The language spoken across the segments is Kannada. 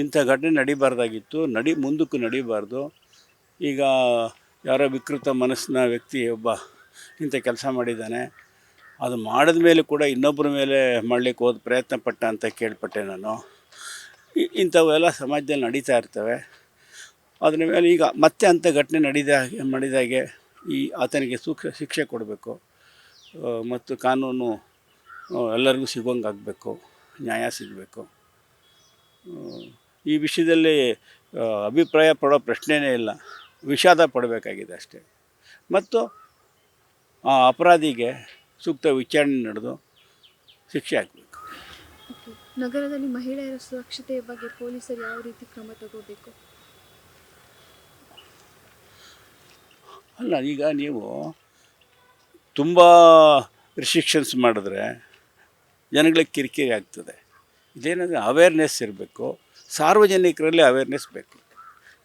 ಇಂಥ ಘಟನೆ ನಡಿಬಾರ್ದಾಗಿತ್ತು, ನಡಿ ಮುಂದಕ್ಕೂ ನಡಿಬಾರ್ದು. ಈಗ ಯಾರೋ ವಿಕೃತ ಮನಸ್ಸಿನ ವ್ಯಕ್ತಿ ಒಬ್ಬ ಇಂಥ ಕೆಲಸ ಮಾಡಿದ್ದಾನೆ, ಅದು ಮಾಡಿದ ಮೇಲೆ ಕೂಡ ಇನ್ನೊಬ್ಬರ ಮೇಲೆ ಮಾಡಲಿಕ್ಕೆ ಹೋದ ಪ್ರಯತ್ನ ಪಟ್ಟ ಅಂತ ಕೇಳ್ಪಟ್ಟೆ ನಾನು. ಇಂಥವೆಲ್ಲ ಸಮಾಜದಲ್ಲಿ ನಡೀತಾ ಇರ್ತವೆ. ಅದರ ಮೇಲೆ ಈಗ ಮತ್ತೆ ಅಂಥ ಘಟನೆ ನಡೀದ ಮಾಡಿದಾಗೆ ಈ ಆತನಿಗೆ ಸೂಕ್ಷ್ಮ ಶಿಕ್ಷೆ ಕೊಡಬೇಕು. ಮತ್ತು ಕಾನೂನು ಎಲ್ಲರಿಗೂ ಸಿಗೋಂಗಾಗಬೇಕು ನ್ಯಾಯ ಸಿಗಬೇಕು. ಈ ವಿಷಯದಲ್ಲಿ ಅಭಿಪ್ರಾಯ ಪಡೋ ಪ್ರಶ್ನೆಯೇ ಇಲ್ಲ. ವಿಷಾದ ಪಡಬೇಕಾಗಿದೆ ಅಷ್ಟೇ. ಮತ್ತು ಆ ಅಪರಾಧಿಗೆ ಸೂಕ್ತ ವಿಚಾರಣೆ ನಡೆದು ಶಿಕ್ಷೆ ಆಗಬೇಕು ನಗರದಲ್ಲಿ ಮಹಿಳೆಯರ ಸುರಕ್ಷತೆಯ ಬಗ್ಗೆ ಪೊಲೀಸರು ಯಾವ ರೀತಿ ಕ್ರಮ ತಗೋಬೇಕು? ಅಲ್ಲ ಈಗ ನೀವು ತುಂಬ ರಿಸ್ಟ್ರಿಕ್ಷನ್ಸ್ ಮಾಡಿದ್ರೆ ಜನಗಳಿಗೆ ಕಿರಿಕಿರಿ ಆಗ್ತದೆ. ಇದೇನಂದರೆ ಅವೇರ್ನೆಸ್ ಇರಬೇಕು. ಸಾರ್ವಜನಿಕರಲ್ಲಿ ಅವೇರ್ನೆಸ್ ಬೇಕು.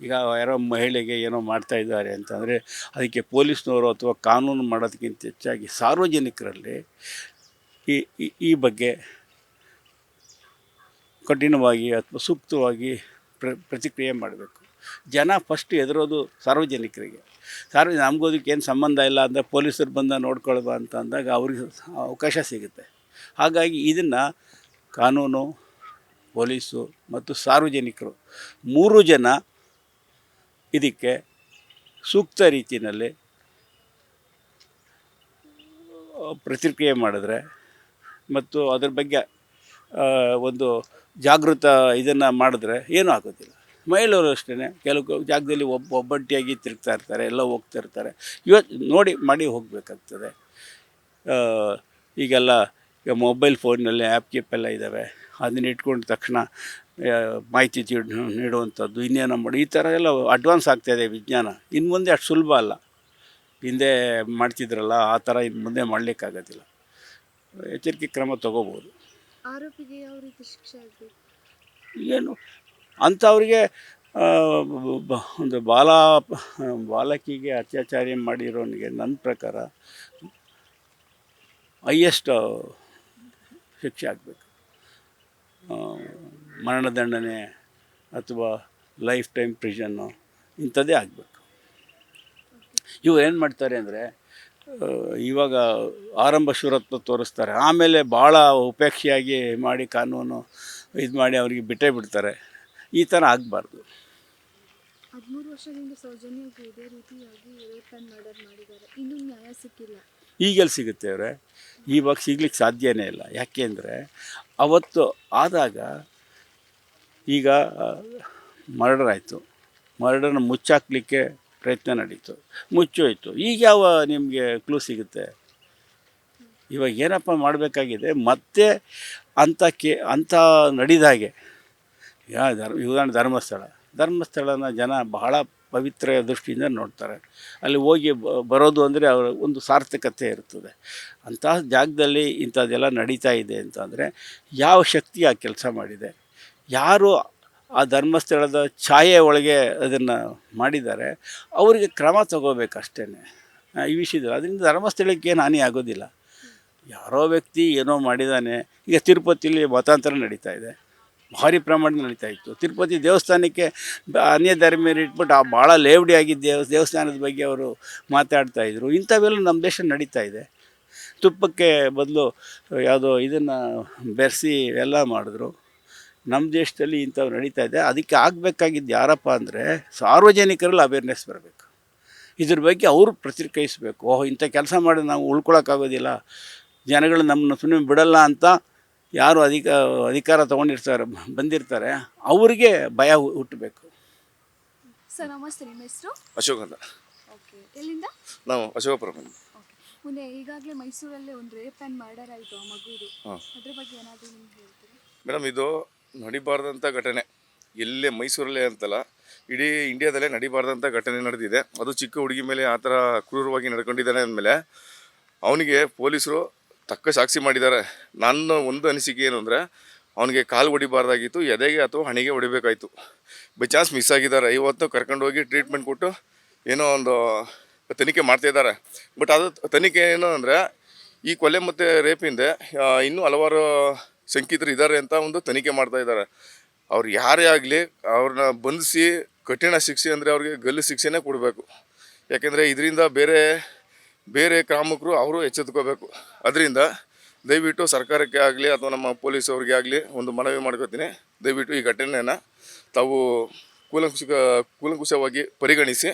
ಈಗ ಯಾರೋ ಮಹಿಳೆಗೆ ಏನೋ ಮಾಡ್ತಾ ಇದ್ದಾರೆ ಅಂತಂದರೆ ಅದಕ್ಕೆ ಪೊಲೀಸ್ನವರು ಅಥವಾ ಕಾನೂನು ಮಾಡೋದಕ್ಕಿಂತ ಹೆಚ್ಚಾಗಿ ಸಾರ್ವಜನಿಕರಲ್ಲಿ ಈ, ಈ- ಬಗ್ಗೆ ಕಠಿಣವಾಗಿ ಅಥವಾ ಸೂಕ್ತವಾಗಿ ಪ್ರ, ಪ್ರತಿಕ್ರಿಯೆ ಮಾಡಬೇಕು. ಜನ ಫಸ್ಟ್ ಎದುರೋದು ಸಾರ್ವಜನಿಕರಿಗೆ. ಸಾರ್ವಜನಿಕ ನಮಗೋದಕ್ಕೆ ಏನು ಸಂಬಂಧ ಇಲ್ಲ ಅಂದರೆ ಪೊಲೀಸರು ಬಂದ ನೋಡ್ಕೊಳ್ಬ ಅಂತ ಅಂದಾಗ ಅವ್ರಿಗೆ ಅವಕಾಶ ಸಿಗುತ್ತೆ. ಹಾಗಾಗಿ ಇದನ್ನು ಕಾನೂನು ಪೊಲೀಸು ಮತ್ತು ಸಾರ್ವಜನಿಕರು. ಮೂರು ಜನ ಇದಕ್ಕೆ ಸೂಕ್ತ ರೀತಿಯಲ್ಲಿ ಪ್ರತಿಕ್ರಿಯೆ ಮಾಡಿದ್ರೆ ಮತ್ತು ಅದ್ರ ಬಗ್ಗೆ ಒಂದು ಜಾಗೃತ ಇದನ್ನು ಮಾಡಿದ್ರೆ ಏನೂ ಆಗೋದಿಲ್ಲ. ಮಹಿಳೆಯರು ಅಷ್ಟೇ ಕೆಲವು ಜಾಗದಲ್ಲಿ ಒಬ್ಬ ಒಬ್ಬಂಟಿಯಾಗಿ ತಿರುಗ್ತಾ ಇರ್ತಾರೆ, ಎಲ್ಲ ಹೋಗ್ತಾ ಇರ್ತಾರೆ. ಇವತ್ತು ನೋಡಿ, ಮಾಡಿ ಹೋಗಬೇಕಾಗ್ತದೆ. ಈಗೆಲ್ಲ ಈಗ ಮೊಬೈಲ್ ಫೋನಲ್ಲಿ ಆ್ಯಪ್ ಗೀಪ್ ಎಲ್ಲ ಇದ್ದಾವೆ ಅದನ್ನ ಇಟ್ಕೊಂಡ ತಕ್ಷಣ ಮಾಹಿತಿ ನೀಡುವಂಥದ್ದು ಇನ್ನೇನು ಮಾಡಿ ಈ ಥರ ಎಲ್ಲ ಅಡ್ವಾನ್ಸ್ ಆಗ್ತಾಯಿದೆ ವಿಜ್ಞಾನ. ಇನ್ನು ಮುಂದೆ ಅಷ್ಟು ಸುಲಭ ಅಲ್ಲ. ಹಿಂದೆ ಮಾಡ್ತಿದ್ರಲ್ಲ ಆ ಥರ ಇನ್ನು ಮುಂದೆ ಮಾಡಲಿಕ್ಕಾಗೋದಿಲ್ಲ. ಎಚ್ಚರಿಕೆ ಕ್ರಮ ತಗೋಬೋದು. ಆರೋಪಿಗೆ ಯಾವ ರೀತಿ ಶಿಕ್ಷೆ ಆಗಬೇಕು? ಏನು ಅಂಥವ್ರಿಗೆ ಒಂದು ಬಾಲ ಬಾಲಕಿಗೆ ಅತ್ಯಾಚಾರ ಮಾಡಿರೋನಿಗೆ ನನ್ನ ಪ್ರಕಾರ ಹೈಯೆಸ್ಟ್ ಶಿಕ್ಷೆ ಆಗಬೇಕು. ಮರಣದಂಡನೆ ಅಥವಾ ಲೈಫ್ ಟೈಮ್ ಪ್ರಿಷನ್ನು ಇಂಥದ್ದೇ ಆಗಬೇಕು. ಇವ್ರು ಏನು ಮಾಡ್ತಾರೆ ಅಂದರೆ ಇವಾಗ ಆರಂಭ ಶೂರತ್ವ ತೋರಿಸ್ತಾರೆ. ಆಮೇಲೆ ಭಾಳ ಉಪೇಕ್ಷೆಯಾಗಿ ಮಾಡಿ ಕಾನೂನು ಇದು ಮಾಡಿ ಅವರಿಗೆ ಬಿಟ್ಟೇ ಬಿಡ್ತಾರೆ. ಈ ಥರ ಆಗಬಾರ್ದು. ಹದಿಮೂರು ವರ್ಷದಿಂದ ಸೌಜನ್ಯಗೆ ಇದೇ ರೀತಿಯಾಗಿ ರೇಪ್ ಆ್ಯಂಡ್ ಮರ್ಡರ್ ಮಾಡಿದ್ದಾರೆ. ಇನ್ನೂ ನ್ಯಾಯ ಸಿಕ್ಕಿಲ್ಲ. ಈಗೆಲ್ಲಿ ಸಿಗುತ್ತೆ ಅವರೇ. ಇವಾಗ ಸಿಗ್ಲಿಕ್ಕೆ ಸಾಧ್ಯನೇ ಇಲ್ಲ. ಯಾಕೆ ಅಂದರೆ ಅವತ್ತು ಆದಾಗ ಈಗ ಮರ್ಡರ್ ಆಯಿತು. ಮರ್ಡರ್ನ ಮುಚ್ಚಾಕ್ಲಿಕ್ಕೆ ಪ್ರಯತ್ನ ನಡೀತು. ಮುಚ್ಚೋಯ್ತು. ಈಗ ಯಾವ ನಿಮಗೆ ಕ್ಲೂ ಸಿಗುತ್ತೆ? ಇವಾಗ ಏನಪ್ಪ ಮಾಡಬೇಕಾಗಿದೆ? ಮತ್ತೆ ಅಂಥ ಕೆ ಅಂಥ ನಡಿದಾಗೆ ಯಾ, ಧರ್ಮ ಉದಾಹರಣೆ ಧರ್ಮಸ್ಥಳ. ಧರ್ಮಸ್ಥಳನ ಜನ ಬಹಳ ಪವಿತ್ರ ದೃಷ್ಟಿಯಿಂದ ನೋಡ್ತಾರೆ. ಅಲ್ಲಿ ಹೋಗಿ ಬರೋದು ಅಂದರೆ ಅವರ ಒಂದು ಸಾರ್ಥಕತೆ ಇರ್ತದೆ. ಅಂತಹ ಜಾಗದಲ್ಲಿ ಇಂಥದ್ದೆಲ್ಲ ನಡೀತಾ ಇದೆ ಅಂತಂದರೆ ಯಾವ ಶಕ್ತಿ ಆ ಕೆಲಸ ಮಾಡಿದೆ? ಯಾರು ಆ ಧರ್ಮಸ್ಥಳದ ಛಾಯೆ ಒಳಗೆ ಅದನ್ನು ಮಾಡಿದ್ದಾರೆ, ಅವರಿಗೆ ಕ್ರಮ ತಗೋಬೇಕಷ್ಟೇ ಈ ವಿಷಯದಲ್ಲಿ. ಅದರಿಂದ ಧರ್ಮಸ್ಥಳಕ್ಕೆ ಏನು ಹಾನಿ ಆಗೋದಿಲ್ಲ. ಯಾರೋ ವ್ಯಕ್ತಿ ಏನೋ ಮಾಡಿದ್ದಾನೆ ಈಗ ತಿರುಪತಿಯಲ್ಲಿ ಮತಾಂತರ ನಡೀತಾ ಇದೆ. ಭಾರಿ ಪ್ರಮಾಣ ನಡೀತಾ ಇತ್ತು. ತಿರುಪತಿ ದೇವಸ್ಥಾನಕ್ಕೆ ಅನ್ಯ ಧರ್ಮೀಯರು ಇಟ್ಬಿಟ್ಟು, ಆ ಭಾಳ ಲೇವಡಿ ಆಗಿದ್ದ ದೇವ ದೇವಸ್ಥಾನದ ಬಗ್ಗೆ ಅವರು ಮಾತಾಡ್ತಾ ಇದ್ರು. ಇಂಥವೆಲ್ಲ ನಮ್ಮ ದೇಶ ನಡೀತಾ ಇದೆ. ತುಪ್ಪಕ್ಕೆ ಬದಲು ಯಾವುದೋ ಇದನ್ನು ಬೆರೆಸಿ ಎಲ್ಲ ಮಾಡಿದ್ರು. ನಮ್ಮ ದೇಶದಲ್ಲಿ ಇಂಥವು ನಡೀತಾ ಇದೆ. ಅದಕ್ಕೆ ಆಗಬೇಕಾಗಿದ್ದು ಯಾರಪ್ಪ ಅಂದರೆ ಸಾರ್ವಜನಿಕರಲ್ಲಿ ಅವೇರ್ನೆಸ್ ಬರಬೇಕು. ಇದ್ರ ಬಗ್ಗೆ ಅವರು ಪ್ರತಿಕ್ರಿಯಿಸಬೇಕು. ಓಹೋ ಇಂಥ ಕೆಲಸ ಮಾಡಿ ನಾವು ಉಳ್ಕೊಳಕ್ಕಾಗೋದಿಲ್ಲ. ಜನಗಳು ನಮ್ಮನ್ನು ಸುಮ್ಮನೆ ಬಿಡಲ್ಲ ಅಂತ ಯಾರು ಅಧಿಕ ಅಧಿಕಾರ ತೊಗೊಂಡಿರ್ತಾರೆ ಬಂದಿರ್ತಾರೆ. ಅವರಿಗೆ ಭಯ ಹುಟ್ಟಬೇಕು. ಸರ್ ನಮಸ್ತೆ. ನಿಮ್ಮ ಹೆಸರು? ಅಶೋಕ್ ಅಂತ. ಓಕೆ. ಎಲ್ಲಿಂದ? ನಾವು ಅಶೋಕಪುರ ಓಕೆ. ಮುಂದೆ ಈಗಾಗಲೇ ಮೈಸೂರಲ್ಲೇ ಒಂದು ರೇಪ್ ಆ್ಯಂಡ್ ಮರ್ಡರ್ ಆಯಿತು ಆ ಮಗುದು. ಅದ್ರ ಬಗ್ಗೆ ಏನಾದರೂ ನಿಮ್ಗೆ ಹೇಳ್ತೀರಾ? ಮೇಡಮ್ ಇದು ನಡಿಬಾರ್ದಂಥ ಘಟನೆ. ಎಲ್ಲೇ ಮೈಸೂರಲ್ಲೇ ಅಂತಲ್ಲ, ಇಡೀ ಇಂಡಿಯಾದಲ್ಲೇ ನಡಿಬಾರ್ದಂಥ ಘಟನೆ ನಡೆದಿದೆ. ಅದು ಚಿಕ್ಕ ಹುಡುಗಿ ಮೇಲೆ ಆ ಥರ ಕ್ರೂರವಾಗಿ ನಡ್ಕೊಂಡಿದ್ದಾನೆ ಅಂದಮೇಲೆ, ಅವನಿಗೆ ಪೊಲೀಸರು ತಕ್ಕ ಸಾಕ್ಷಿ ಮಾಡಿದ್ದಾರೆ. ನನ್ನ ಒಂದು ಅನಿಸಿಕೆ ಏನು ಅಂದರೆ, ಅವನಿಗೆ ಕಾಲು ಹೊಡಿಬಾರ್ದಾಗಿತ್ತು, ಎದೆಗೆ ಅಥವಾ ಹಣೆಗೆ ಹೊಡಿಬೇಕಾಯಿತು. ಬೈ ಚಾನ್ಸ್ ಮಿಸ್ ಆಗಿದ್ದಾರೆ. ಇವತ್ತು ಕರ್ಕೊಂಡು ಹೋಗಿ ಟ್ರೀಟ್ಮೆಂಟ್ ಕೊಟ್ಟು ಏನೋ ಒಂದು ತನಿಖೆ ಮಾಡ್ತಾಯಿದ್ದಾರೆ ಬಟ್ ಅದು ತನಿಖೆ ಏನು ಅಂದರೆ, ಈ ಕೊಲೆ ಮತ್ತು ರೇಪಿಂದೆ ಇನ್ನೂ ಹಲವಾರು ಶಂಕಿತರು ಇದ್ದಾರೆ ಅಂತ ಒಂದು ತನಿಖೆ ಮಾಡ್ತಾ ಇದ್ದಾರೆ ಅವ್ರು ಯಾರೇ ಆಗಲಿ ಅವ್ರನ್ನ ಬಂಧಿಸಿ ಕಠಿಣ ಶಿಕ್ಷೆ ಅಂದರೆ ಅವ್ರಿಗೆ ಗಲ್ಲು ಶಿಕ್ಷೆನೇ ಕೊಡಬೇಕು. ಯಾಕೆಂದರೆ ಇದರಿಂದ ಬೇರೆ ಬೇರೆ ಕಾಮಕರು ಅವರು ಎಚ್ಚೆತ್ಕೋಬೇಕು. ಅದರಿಂದ ದಯವಿಟ್ಟು ಸರ್ಕಾರಕ್ಕೆ ಆಗಲಿ ಅಥವಾ ನಮ್ಮ ಪೊಲೀಸ್ ಅವ್ರಿಗೆ ಆಗಲಿ ಒಂದು ಮನವಿ ಮಾಡ್ಕೋತೀನಿ. ದಯವಿಟ್ಟು ಈ ಘಟನೆಯನ್ನು ತಾವು ಕೂಲಂಕುಷ ಕೂಲಂಕುಷವಾಗಿ ಪರಿಗಣಿಸಿ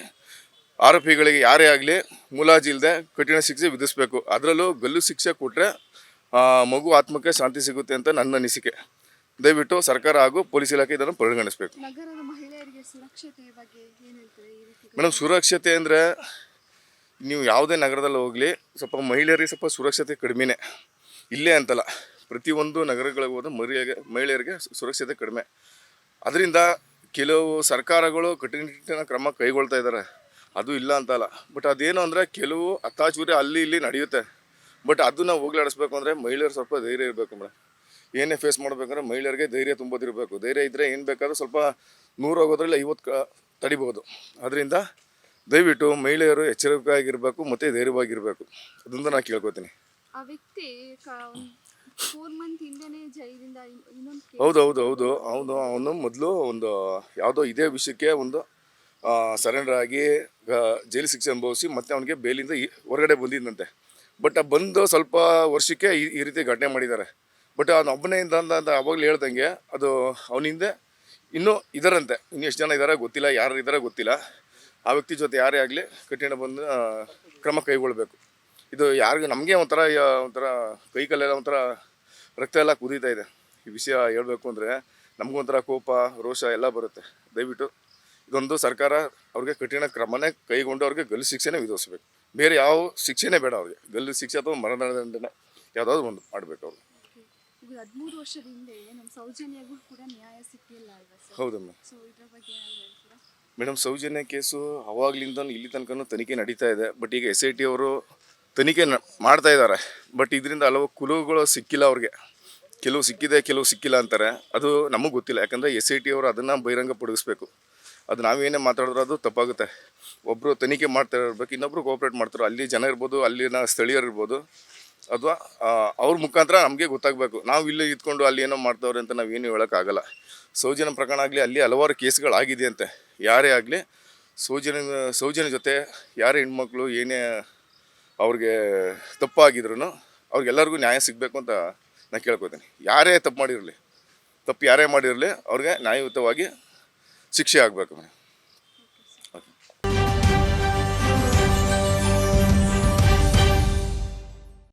ಆರೋಪಿಗಳಿಗೆ ಯಾರೇ ಆಗಲಿ ಮುಲಾಜಿಲ್ಲದೆ ಕಠಿಣ ಶಿಕ್ಷೆ ವಿಧಿಸಬೇಕು. ಅದರಲ್ಲೂ ಗಲ್ಲು ಶಿಕ್ಷೆ ಕೊಟ್ಟರೆ ಮಗು ಆತ್ಮಕ್ಕೆ ಶಾಂತಿ ಸಿಗುತ್ತೆ ಅಂತ ನನ್ನ ಅನಿಸಿಕೆ. ದಯವಿಟ್ಟು ಸರ್ಕಾರ ಹಾಗೂ ಪೊಲೀಸ್ ಇಲಾಖೆ ಇದನ್ನು ಪರಿಗಣಿಸಬೇಕು. ಮಹಿಳೆಯರಿಗೆ ಮೇಡಮ್ ಸುರಕ್ಷತೆ ಅಂದರೆ ನೀವು ಯಾವುದೇ ನಗರದಲ್ಲಿ ಹೋಗಲಿ ಸ್ವಲ್ಪ ಮಹಿಳೆಯರಿಗೆ ಸ್ವಲ್ಪ ಸುರಕ್ಷತೆ ಕಡಿಮೆನೇ. ಇಲ್ಲೇ ಅಂತಲ್ಲ ಪ್ರತಿಯೊಂದು ನಗರಗಳಿಗೆ ಹೋದ ಮರಿಯಾಗೆ ಮಹಿಳೆಯರಿಗೆ ಸುರಕ್ಷತೆ ಕಡಿಮೆ. ಅದರಿಂದ ಕೆಲವು ಸರ್ಕಾರಗಳು ಕಟ್ಟುನಿಟ್ಟಿನ ಕ್ರಮ ಕೈಗೊಳ್ತಾ ಇದ್ದಾರೆ ಅದು ಇಲ್ಲ ಅಂತಲ್ಲ. ಬಟ್ ಅದೇನು ಅಂದರೆ ಕೆಲವು ಅತ್ತಾಚೂರಿ ಅಲ್ಲಿ ಇಲ್ಲಿ ನಡೆಯುತ್ತೆ. ಬಟ್ ಅದನ್ನ ಹೋಗ್ಲಾಡಿಸ್ಬೇಕು ಅಂದರೆ ಮಹಿಳೆಯರು ಸ್ವಲ್ಪ ಧೈರ್ಯ ಇರಬೇಕು ಮೇಡಮ್ ಏನೇ ಫೇಸ್ ಮಾಡಬೇಕಂದ್ರೆ ಮಹಿಳೆಯರಿಗೆ ಧೈರ್ಯ ತುಂಬೋದಿರಬೇಕು. ಧೈರ್ಯ ಇದ್ದರೆ ಏನು ಬೇಕಾದ್ರೂ ಸ್ವಲ್ಪ ನೂರು ಹೋಗೋದ್ರಲ್ಲಿ ಐವತ್ತು ಕ ತಡಿಬೋದು ಅದರಿಂದ ದಯವಿಟ್ಟು ಮಹಿಳೆಯರು ಎಚ್ಚರಿಕೆಯಾಗಿರಬೇಕು ಮತ್ತು ಧೈರ್ಯವಾಗಿರಬೇಕು. ಅದರಿಂದ ನಾನು ಕೇಳ್ಕೊತೀನಿ. ಆ ವ್ಯಕ್ತಿ ಫೋರ್ ಮಂತ್ ಹಿಂದೆನೇ ಜೈಲಿಂದ ಇನ್ನೊಂದು ಹೌದು ಹೌದು ಹೌದು. ಅವನು ಅವನು ಮೊದಲು ಒಂದು ಯಾವುದೋ ಇದೇ ವಿಷಯಕ್ಕೆ ಒಂದು ಸರೆಂಡರ್ ಆಗಿ ಜೈಲು ಶಿಕ್ಷೆ ಅನುಭವಿಸಿ ಮತ್ತೆ ಅವನಿಗೆ ಬೇಲಿಂದ ಈ- ಹೊರಗಡೆ ಬಂದಿದ್ದಂತೆ ಬಟ್ ಬಂದು ಸ್ವಲ್ಪ ವರ್ಷಕ್ಕೆ ಈ ರೀತಿ ಘಟನೆ ಮಾಡಿದ್ದಾರೆ. ಬಟ್ ಅವನು ಒಬ್ಬನೇ ಇಂದ ಅಂತ ಅಂತ ಅವಾಗಲೇ ಹೇಳ್ದಂಗೆ ಅದು ಅವನಿಂದ ಇನ್ನೂ ಇದರಂತೆ. ಇನ್ನು ಎಷ್ಟು ಜನ ಇದ್ದಾರೆ ಗೊತ್ತಿಲ್ಲ, ಯಾರು ಇದ್ದಾರೆ ಗೊತ್ತಿಲ್ಲ. ಆ ವ್ಯಕ್ತಿ ಜೊತೆ ಯಾರೇ ಆಗಲಿ ಕಠಿಣ ಬಂದು ಕ್ರಮ ಕೈಗೊಳ್ಬೇಕು. ಇದು ಯಾರಿಗೂ ನಮಗೆ ಒಂಥರ ಒಂಥರ ಕೈ ಕಾಲೆಲ್ಲ ಒಂಥರ ರಕ್ತ ಎಲ್ಲ ಕುದೀತಾ ಇದೆ. ಈ ವಿಷಯ ಹೇಳಬೇಕು ಅಂದರೆ ನಮಗೂ ಒಂಥರ ಕೋಪ, ರೋಷ ಎಲ್ಲ ಬರುತ್ತೆ. ದಯವಿಟ್ಟು ಇದೊಂದು ಸರ್ಕಾರ ಅವ್ರಿಗೆ ಕಠಿಣ ಕ್ರಮನೇ ಕೈಗೊಂಡು ಅವ್ರಿಗೆ ಗಲ್ಲು ಶಿಕ್ಷೆನೇ ವಿಧಿಸಬೇಕು. ಬೇರೆ ಯಾವ ಶಿಕ್ಷೆನೇ ಬೇಡ ಅವ್ರಿಗೆ. ಗಲ್ಲು ಶಿಕ್ಷೆ ಅಥವಾ ಮರಣದಂಡನೆ ಯಾವುದಾದ್ರು ಒಂದು ಮಾಡಬೇಕು ಅವ್ರು. ಹದಿಮೂರು ವರ್ಷದ ಹಿಂದೆ ನಮ್ಮ ಸೌಜನ್ಯಗೂ ಕೂಡ ನ್ಯಾಯ ಸಿಕ್ಕಿಲ್ಲ ಅಲ್ವಾ ಸರ್. ಹೌದಮ್ಮ ಸೊ ಇದ್ರ ಬಗ್ಗೆ ಏನಾದ್ರು ಹೇಳ್ತೀರಾ? ಮೇಡಮ್ ಸೌಜನ್ಯ ಕೇಸು ಅವಾಗ್ಲಿಂದ ಇಲ್ಲಿ ತನಕ ತನಿಖೆ ನಡೀತಾ ಇದೆ. ಬಟ್ ಈಗ ಎಸ್ ಐ ಟಿ ಅವರು ತನಿಖೆ ಮಾಡ್ತಾ ಇದ್ದಾರೆ. ಬಟ್ ಇದರಿಂದ ಹಲವು ಕುಲುಗಳು ಸಿಕ್ಕಿಲ್ಲ ಅವ್ರಿಗೆ. ಕೆಲವು ಸಿಕ್ಕಿದೆ ಕೆಲವು ಸಿಕ್ಕಿಲ್ಲ ಅಂತಾರೆ. ಅದು ನಮಗೆ ಗೊತ್ತಿಲ್ಲ. ಯಾಕಂದರೆ ಎಸ್ ಐ ಟಿ ಅವರು ಅದನ್ನು ಬಹಿರಂಗಪಡಿಸ್ಬೇಕು ಅದು ನಾವೇನೇ ಮಾತಾಡಿದ್ರು ಅದು ತಪ್ಪಾಗುತ್ತೆ. ಒಬ್ಬರು ತನಿಖೆ ಮಾಡ್ತಾ ಇರಬೇಕು, ಇನ್ನೊಬ್ರು ಕೋಆಪ್ರೇಟ್ ಮಾಡ್ತಾರೆ. ಅಲ್ಲಿ ಜನ ಇರ್ಬೋದು, ಅಲ್ಲಿನ ಸ್ಥಳೀಯರು ಇರ್ಬೋದು. ಅಥವಾ ಅವ್ರ ಮುಖಾಂತರ ನಮಗೆ ಗೊತ್ತಾಗಬೇಕು. ನಾವು ಇಲ್ಲಿ ಇದ್ಕೊಂಡು ಅಲ್ಲಿ ಏನೋ ಮಾಡ್ತಾವ್ರೆ ಅಂತ ನಾವು ಏನು ಹೇಳೋಕ್ಕಾಗಲ್ಲ. ಸೌಜನ್ಯ ಪ್ರಕರಣ ಆಗಲಿ, ಅಲ್ಲಿ ಹಲವಾರು ಕೇಸ್ಗಳಾಗಿದೆ ಅಂತೆ ಯಾರೇ ಆಗಲಿ, ಸೌಜನ್ಯ ಸೌಜನ್ಯ ಜೊತೆ ಯಾರೇ ಹೆಣ್ಮಕ್ಳು, ಏನೇ ಅವ್ರಿಗೆ ತಪ್ಪಾಗಿದ್ರು ಅವ್ರಿಗೆಲ್ಲರಿಗೂ ನ್ಯಾಯ ಸಿಗಬೇಕು ಅಂತ ನಾನು ಕೇಳ್ಕೊತೀನಿ. ಯಾರೇ ತಪ್ಪು ಮಾಡಿರಲಿ, ತಪ್ಪು ಯಾರೇ ಮಾಡಿರಲಿ, ಅವ್ರಿಗೆ ನ್ಯಾಯಯುತವಾಗಿ ಶಿಕ್ಷೆ ಆಗಬೇಕು